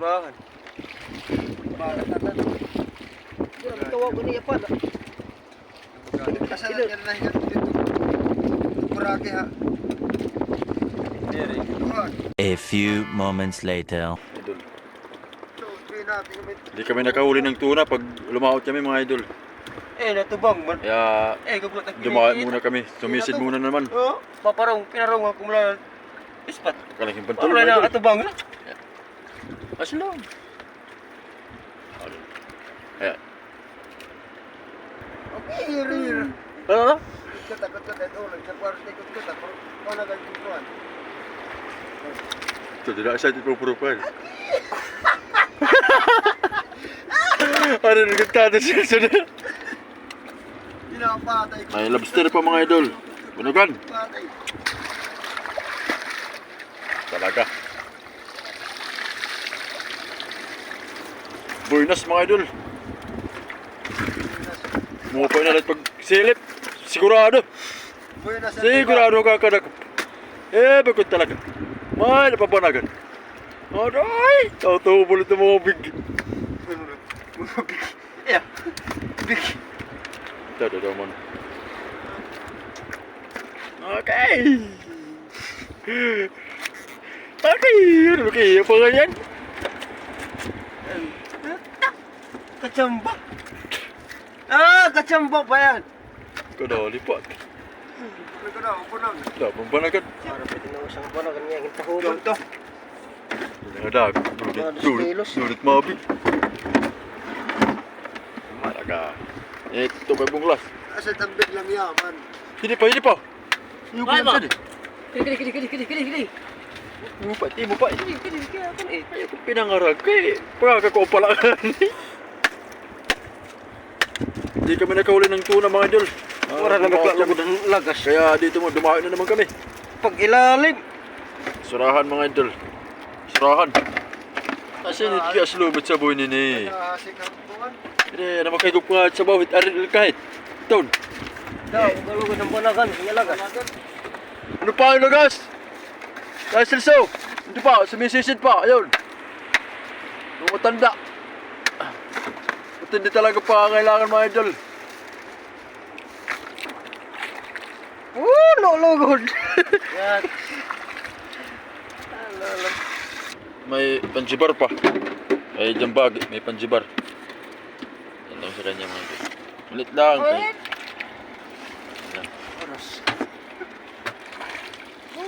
surahan. Para tatan. Tawa ko niya pa. Kasalan yan na yan dito. Kurake ha. A few moments later. Hindi kami nakahuli ng tuna pag lumaot kami mga idol. Eh, natubang man. Kaya Eh, dumaan muna kami. Sumisid muna naman. Oo. Paparong, pinarong ako mula. Ispat. Kalaking pantulo Wala na atubang na. Aslam. Ayan. Okay. Ano? Tapos, kung nagagituan. Ito, tidak excited po profile. ano nagkatado siya? Pinapatay ko. May lobster pa mga idol. Bunugan. Talaga. Burnas mga idol. Mupay na pag silip. Sigurado. Buenas Sigurado ka kanak. Eh, bakit talaga? May napapanagan. Aray! Tao-tao ulit ng mga big. Yeah. Big. Ito, ito, ito, man. Okay! Okay! Ano kaya pa ganyan? Kachamba. Ah, kachamba pa yan. Kadalipat. Ano ka na? Upo na. Dapat panagan. Para pwede na isang buwan ang kanyang tahugan. Ganto. Nangadag. Sulit, sulit, sulit mabig. Talaga. Ito pa bunglas. Asa tambit lang yaman. Hindi pa, hindi pa. Yung ba? pinsan eh. Kili, kili, kili, kili, kili, kili. Di mo pa. Kili, kili, kili, ako na eh. Ayaw ko pinangarag kay pagkakako pala. Hindi kami nakahuli ng tuna mga idol. Ah, Wala na maglalagod ng lagas. Kaya dito mo, dumayo na naman kami. Pag ilalim. Surahan mga idol. Surahan. Kasi hindi kaya slubit sa buhay nini. Buwan. Hindi, naman kayo pa sa bawit. Arin kahit. Taon. Daw, galugod ng banagan, kanya lagas. Ano pa yung lagas? Dahil silso. Hindi pa, sumisisid pa. Ayun. Yung matanda. Matindi talaga pa kailangan mga idol. Oo, lulugod. Yan. May panjibar pa. Ay, jambag. May panjibar. Yan lang sa kanya mga idol. Ulit lang. Kay... Yan.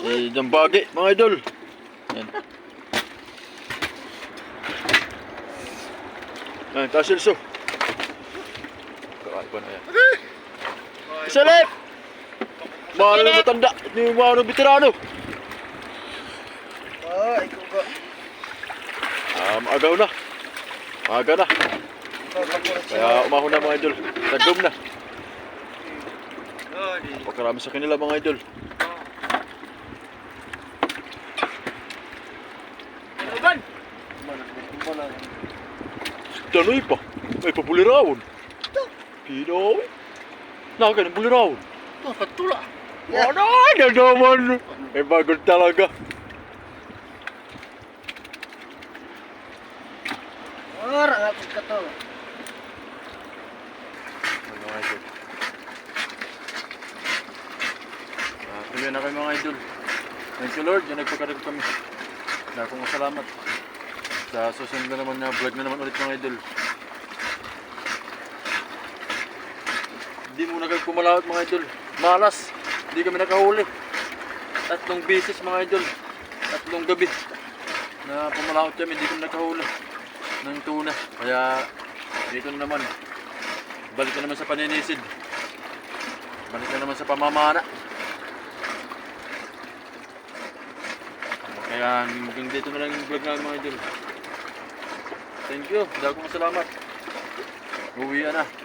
Eh, jambagi mga idol. Yan. Yan, tasilso. Kakain pa na yan. Salip! Mahal na matanda. Hindi mo mahal na veterano. Ah, ikaw ba? Ah, maagaw na. Maaga na. Kaya umahon na mga idol. Tagom na. Pagkarami sa kanila mga idol. Danoy pa. May pabulirawon. Pinaw. Naka ng bulirawon. Nakatula. Ano? Na naman. May bagol talaga. Ora, ako ka to. Mga idol. Ah, tuloy na kayo mga idol. Thank you Lord, yan nagpagkarag kami. Akong salamat. Sa susunod na naman na vlog na naman ulit mga idol. Hindi muna kayo pumalawat mga idol. Malas. Hindi kami nakahuli. Tatlong beses mga idol. Tatlong gabi. Na pumalawat kami, hindi kami nakahuli. Ng tuna. Kaya dito na naman. Balik na naman sa paninisid. Balik na naman sa pamamana. Kaya hanggang dito na lang yung vlog namin mga idol. Thank you. Dahil kong salamat. Uwi na.